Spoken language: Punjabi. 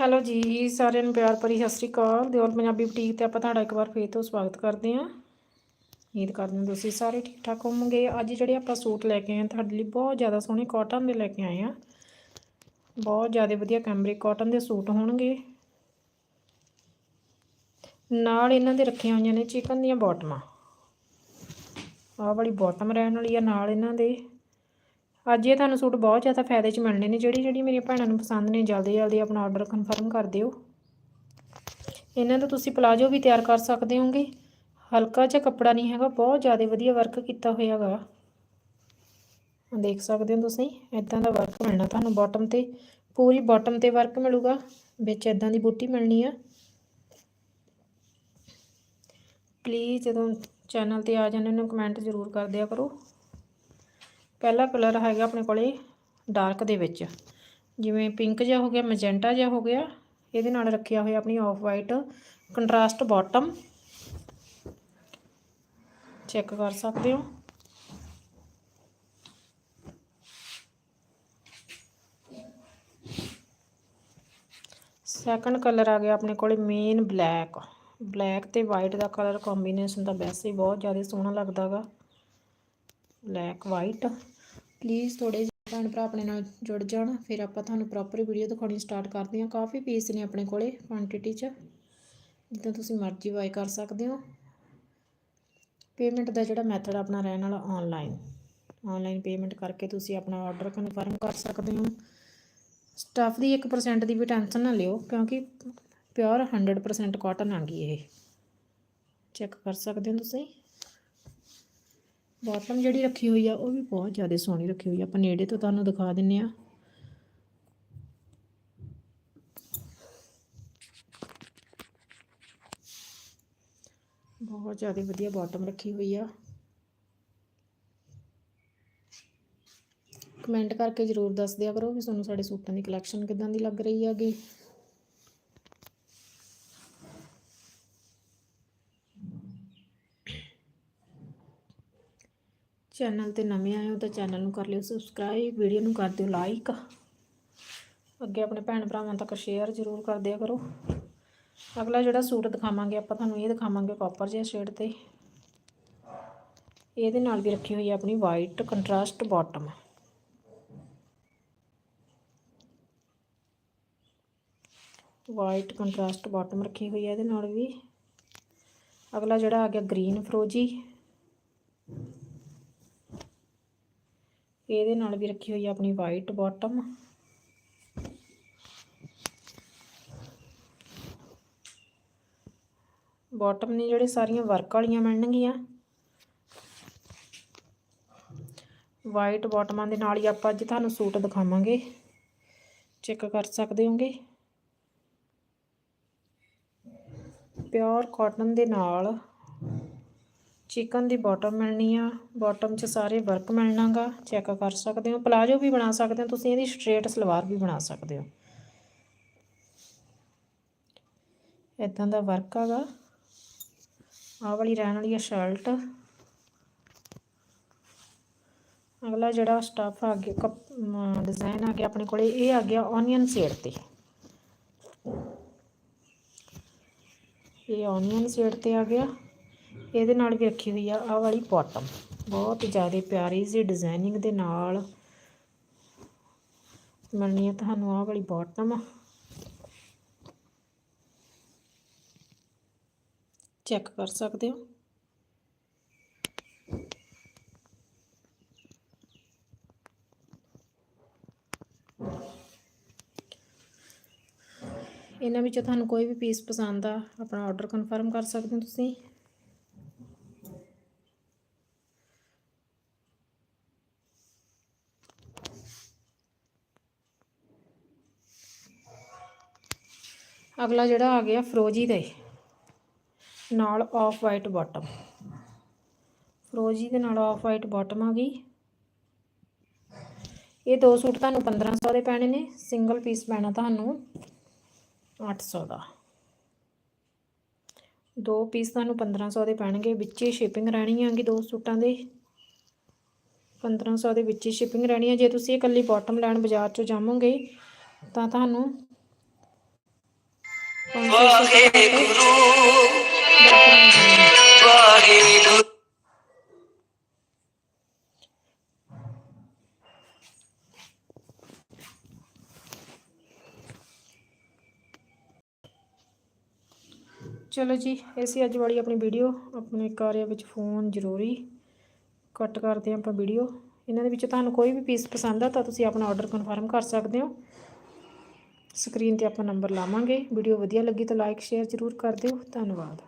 ਹੈਲੋ ਜੀ, ਸਾਰਿਆਂ ਨੂੰ ਪਿਆਰ ਭਰੀ ਸਤਿ ਸ਼੍ਰੀ ਅਕਾਲ। ਦਿਓਲ ਪੰਜਾਬੀ ਬੁਟੀਕ ਤੇ ਆਪਾਂ ਤੁਹਾਡਾ ਇੱਕ ਵਾਰ ਫੇਰ ਤੋਂ ਸਵਾਗਤ ਕਰਦੇ ਹਾਂ। ਉਮੀਦ ਕਰਦੇ ਹਾਂ ਤੁਸੀਂ ਸਾਰੇ ਠੀਕ ਠਾਕ ਹੋਵੋਗੇ। ਅੱਜ ਜਿਹੜੇ ਆਪਾਂ ਸੂਟ ਲੈ ਕੇ ਆਏ ਹਾਂ, ਤੁਹਾਡੇ ਲਈ ਬਹੁਤ ਜ਼ਿਆਦਾ ਸੋਹਣੇ ਕਾਟਨ ਦੇ ਲੈ ਕੇ ਆਏ ਹਾਂ। ਬਹੁਤ ਜ਼ਿਆਦਾ ਵਧੀਆ ਕੈਮਰਿਕ ਕਾਟਨ ਦੇ ਸੂਟ ਹੋਣਗੇ। ਨਾਲ ਇਹਨਾਂ ਦੇ ਰੱਖੀਆਂ ਹੋਈਆਂ ਨੇ ਚਿਕਨ ਦੀਆਂ ਬਾਟਮਾਂ। ਆਹ ਵਾਲੀ ਬਾਟਮ ਰਹਿਣ ਵਾਲੀ ਆ ਨਾਲ ਇਹਨਾਂ ਦੇ। ਅੱਜ ਇਹ ਤੁਹਾਨੂੰ ਸੂਟ ਬਹੁਤ ਜ਼ਿਆਦਾ ਫਾਇਦੇ 'ਚ ਮਿਲਣੇ ਨੇ। ਜਿਹੜੀ ਜਿਹੜੀ ਮੇਰੀਆਂ ਭੈਣਾਂ ਨੂੰ ਪਸੰਦ ਨੇ, ਜਲਦੀ ਜਲਦੀ ਆਪਣਾ ਆਰਡਰ ਕਨਫਰਮ ਕਰ ਦਿਓ। ਇਹਨਾਂ ਦਾ ਤੁਸੀਂ ਪਲਾਜੋ ਵੀ ਤਿਆਰ ਕਰ ਸਕਦੇ ਹੋਗੇ। ਹਲਕਾ ਜਿਹਾ ਕੱਪੜਾ ਨਹੀਂ ਹੈਗਾ, ਬਹੁਤ ਜ਼ਿਆਦਾ ਵਧੀਆ ਵਰਕ ਕੀਤਾ ਹੋਇਆ ਹੈਗਾ। ਦੇਖ ਸਕਦੇ ਹੋ ਤੁਸੀਂ ਇਦਾਂ ਦਾ ਵਰਕ ਮਿਲਣਾ ਤੁਹਾਨੂੰ ਬਾਟਮ ਤੇ। ਪੂਰੀ ਬਾਟਮ ਤੇ ਵਰਕ ਮਿਲੂਗਾ, ਵਿੱਚ ਇਦਾਂ ਦੀ ਬੂਟੀ ਮਿਲਣੀ ਆ। ਪਲੀਜ਼ ਜਦੋਂ ਚੈਨਲ ਤੇ ਆ ਜਾਂਦੇ ਨੂੰ ਕਮੈਂਟ ਜ਼ਰੂਰ ਕਰ ਦਿਆ ਕਰੋ। ਪਹਿਲਾ ਕਲਰ ਹੈਗਾ ਆਪਣੇ ਕੋਲੇ ਡਾਰਕ ਦੇ ਵਿੱਚ। ਜਿਵੇਂ ਪਿੰਕ ਜਿਹਾ ਹੋ ਗਿਆ, ਮੈਜੈਂਟਾ ਜਿਹਾ ਹੋ ਗਿਆ, ਇਹਦੇ ਨਾਲ ਰੱਖਿਆ ਹੋਇਆ ਆਪਣੀ off white contrast bottom. Check ਕਰ ਸਕਦੇ ਹੋ? ਸੈਕੰਡ ਕਲਰ ਆ ਗਿਆ ਆਪਣੇ ਕੋਲੇ ਮੇਨ ਬਲੈਕ। ਬਲੈਕ ਤੇ ਵਾਈਟ ਦਾ ਕਲਰ ਕੰਬੀਨੇਸ਼ਨ ਤਾਂ ਵੈਸੇ ਹੀ ਬਹੁਤ ਜ਼ਿਆਦਾ ਸੋਹਣਾ ਲੱਗਦਾਗਾ ਬਲੈਕ, ਵਾਈਟ। ਪਲੀਜ਼ ਥੋੜੇ ਜਿਹੇ ਭੈਣ ਭਰਾ ਆਪਣੇ ਨਾਲ ਜੁੜ ਜਾਣ। ਫਿਰ ਆਪਾਂ ਤੁਹਾਨੂੰ ਪ੍ਰੋਪਰ ਵੀਡੀਓ ਦਿਖਾਉਣੀ ਸਟਾਰਟ ਕਰਦੇ ਹਾਂ। ਕਾਫੀ ਪੀਸ ਨੇ ਆਪਣੇ ਕੋਲੇ ਕੁਆਂਟੀਟੀ 'ਚ। ਜਿੱਦਾਂ ਤੁਸੀਂ ਮਰਜ਼ੀ ਬਾਏ ਕਰ ਸਕਦੇ ਹੋ। ਪੇਮੈਂਟ ਦਾ ਜਿਹੜਾ ਮੈਥਡ ਆਪਣਾ ਰਹਿਣ ਵਾਲਾ ਆਨਲਾਈਨ ਆਨਲਾਈਨ ਪੇਮੈਂਟ ਕਰਕੇ ਤੁਸੀਂ ਆਪਣਾ ਆਰਡਰ ਕਨਫਰਮ ਕਰ ਸਕਦੇ ਹੋ। ਸਟਾਫ ਦੀ 1% ਦੀ ਵੀ ਟੈਨਸ਼ਨ ਨਾ ਲਿਓ, ਕਿਉਂਕਿ ਪਿਓਰ 100% ਕਾਟਨ ਆ ਗਈ ਇਹ। ਚੈੱਕ ਕਰ ਸਕਦੇ ਹੋ ਤੁਸੀਂ। ਬਾਟਮ ਜਿਹੜੀ ਰੱਖੀ ਹੋਈ ਆ, ਉਹ ਵੀ ਬਹੁਤ ਜ਼ਿਆਦਾ ਸੋਹਣੀ ਰੱਖੀ ਹੋਈ ਆ। ਆਪਾਂ ਨੇੜੇ ਤੋਂ ਤੁਹਾਨੂੰ ਦਿਖਾ ਦਿੰਨੇ ਆ। ਬਹੁਤ ਜ਼ਿਆਦਾ ਵਧੀਆ ਬਾਟਮ ਰੱਖੀ ਹੋਈ ਆ। ਕਮੈਂਟ ਕਰਕੇ ਜਰੂਰ ਦੱਸ ਦਿਆ ਕਰੋ ਵੀ ਤੁਹਾਨੂੰ ਸਾਡੇ ਸੂਟਾਂ ਦੀ ਕਲੈਕਸ਼ਨ ਕਿਦਾਂ ਦੀ ਲੱਗ ਰਹੀ ਹੈਗੀ। ਚੈਨਲ ਤੇ ਨਵੇਂ ਆਏ ਹੋ ਤਾਂ ਚੈਨਲ ਨੂੰ ਕਰ ਲਿਓ ਸਬਸਕ੍ਰਾਈਬ ਵੀਡੀਓ ਨੂੰ ਕਰ ਦਿਓ ਲਾਈਕ ਅੱਗੇ ਆਪਣੇ ਭੈਣ ਭਰਾਵਾਂ ਤੱਕ ਸ਼ੇਅਰ ਜ਼ਰੂਰ ਕਰ ਦਿਆ ਕਰੋ। ਅਗਲਾ ਜਿਹੜਾ ਸੂਟ ਦਿਖਾਵਾਂਗੇ, ਆਪਾਂ ਤੁਹਾਨੂੰ ਇਹ ਦਿਖਾਵਾਂਗੇ ਕਾਪਰ ਜਿਹਾ ਸ਼ੇਡ ਤੇ। ਇਹਦੇ ਨਾਲ ਵੀ ਰੱਖੀ ਹੋਈ ਹੈ ਆਪਣੀ white contrast bottom white contrast bottom ਰੱਖੀ ਹੋਈ ਹੈ ਇਹਦੇ ਨਾਲ ਵੀ। ਅਗਲਾ ਜਿਹੜਾ ਆ ਗਿਆ ਗ੍ਰੀਨ ਫਰੋਜੀ ਇਹਦੇ ਨਾਲ ਵੀ ਰੱਖੀ ਹੋਈ ਹੈ ਆਪਣੀ ਵਾਈਟ ਬਾਟਮ ਬਾਟਮ ਨੇ ਜਿਹੜੇ ਸਾਰੀਆਂ ਵਰਕ ਵਾਲੀਆਂ ਮਿਲਣਗੀਆਂ ਵਾਈਟ ਬਾਟਮਾਂ ਦੇ ਨਾਲ ਹੀ ਆਪਾਂ ਅੱਜ ਤੁਹਾਨੂੰ ਸੂਟ ਦਿਖਾਵਾਂਗੇ। ਚੈੱਕ ਕਰ ਸਕਦੇ ਹੋਗੇ? ਪਿਓਰ ਕਾਟਨ ਦੇ ਨਾਲ ਚਿਕਨ ਦੀ ਬਾਟਮ ਮਿਲਣੀ ਆ, ਬਾਟਮ 'ਚ ਸਾਰੇ ਵਰਕ ਮਿਲਣਾਗਾ, ਚੈੱਕ ਕਰ ਸਕਦੇ ਹੋ, ਪਲਾਜੋ ਵੀ ਬਣਾ ਸਕਦੇ ਹੋ, ਤੁਸੀਂ ਇਹਦੀ ਸਟ੍ਰੇਟ ਸਲਵਾਰ ਵੀ ਬਣਾ ਸਕਦੇ ਹੋ। ਇਦਾਂ ਦਾ ਵਰਕ ਆਗਾ। ਆਹ ਵਾਲੀ ਰਹਿਣ ਵਾਲੀ ਆ ਸ਼ਰਟ। ਅਗਲਾ ਜਿਹੜਾ ਸਟਫ ਆ ਗਿਆ ਡਿਜ਼ਾਈਨ ਆ ਗਿਆ ਆਪਣੇ ਕੋਲੇ, ਇਹ ਆ ਗਿਆ ਓਨੀਅਨ ਸ਼ੇਡ ਤੇ। ਇਹ ਓਨੀਅਨ ਸ਼ੇਡ ਤੇ ਆ ਗਿਆ। ਇਹਦੇ ਨਾਲ ਵੀ ਰੱਖੀ ਹੋਈ ਆ, ਆਹ ਵਾਲੀ ਬਾਟਮ ਬਹੁਤ ਜ਼ਿਆਦਾ ਪਿਆਰੀ ਸੀ ਡਿਜ਼ਾਈਨਿੰਗ ਦੇ ਨਾਲ ਮਿਲਣੀ ਹੈ ਤੁਹਾਨੂੰ, ਆਹ ਵਾਲੀ ਬਾਟਮ ਚੈੱਕ ਕਰ ਸਕਦੇ ਹੋ? ਇਹਨਾਂ ਵਿੱਚੋਂ ਤੁਹਾਨੂੰ ਕੋਈ ਵੀ ਪੀਸ ਪਸੰਦ ਆ, ਆਪਣਾ ਆਰਡਰ ਕਨਫਰਮ ਕਰ ਸਕਦੇ ਹੋ ਤੁਸੀਂ। ਅਗਲਾ ਜਿਹੜਾ ਆ ਗਿਆ ਫਰੋਜੀ ਦੇ ਨਾਲ ਆਫ ਵਾਈਟ ਬਾਟਮ ਫਰੋਜੀ ਦੇ ਨਾਲ ਆਫ ਵਾਈਟ ਬਾਟਮ ਆ ਗਈ। ਇਹ ਦੋ ਸੂਟ ਤੁਹਾਨੂੰ 1500 ਦੇ ਪੈਣੇ ਨੇ ਸਿੰਗਲ ਪੀਸ ਪੈਣਾ ਤੁਹਾਨੂੰ 800 ਦਾ। ਦੋ ਪੀਸ ਤੁਹਾਨੂੰ 1500 ਦੇ ਪੈਣਗੇ, ਵਿੱਚ ਹੀ ਸ਼ਿਪਿੰਗ ਰਹਿਣੀ ਹੈਗੀ ਦੋ ਸੂਟਾਂ ਦੇ। 1500 ਦੇ ਵਿੱਚ ਹੀ ਸ਼ਿਪਿੰਗ ਰਹਿਣੀ ਹੈ ਜੇ ਤੁਸੀਂ ਇਕੱਲੀ ਬਾਟਮ ਲੈਣ ਬਾਜ਼ਾਰ ਚੋਂ ਜਾਵੋਗੇ, ਤਾਂ ਤੁਹਾਨੂੰ ਵਾਹਿਗੁਰੂ ਵਾਹਿਗੁਰੂ ਚਲੋ ਜੀ, ਇਹ ਸੀ ਅੱਜ ਵਾਲੀ ਆਪਣੀ ਵੀਡੀਓ। ਆਪਣੇ ਕਾਰਿਆ ਵਿੱਚ ਫੋਨ ਜ਼ਰੂਰੀ। ਕੱਟ ਕਰਦੇ ਹਾਂ ਆਪਾਂ ਵੀਡੀਓ। ਇਹਨਾਂ ਦੇ ਵਿੱਚ ਤੁਹਾਨੂੰ ਕੋਈ ਵੀ ਪੀਸ ਪਸੰਦ ਆ ਤਾਂ ਤੁਸੀਂ ਆਪਣਾ ਆਰਡਰ ਕਨਫਰਮ ਕਰ ਸਕਦੇ ਹੋ। ਸਕਰੀਨ ਤੇ ਆਪਾਂ ਨੰਬਰ ਲਾਵਾਂਗੇ। ਵੀਡੀਓ ਵਧੀਆ ਲੱਗੀ ਤਾਂ ਲਾਈਕ ਸ਼ੇਅਰ ਜ਼ਰੂਰ ਕਰ ਦਿਓ। ਧੰਨਵਾਦ।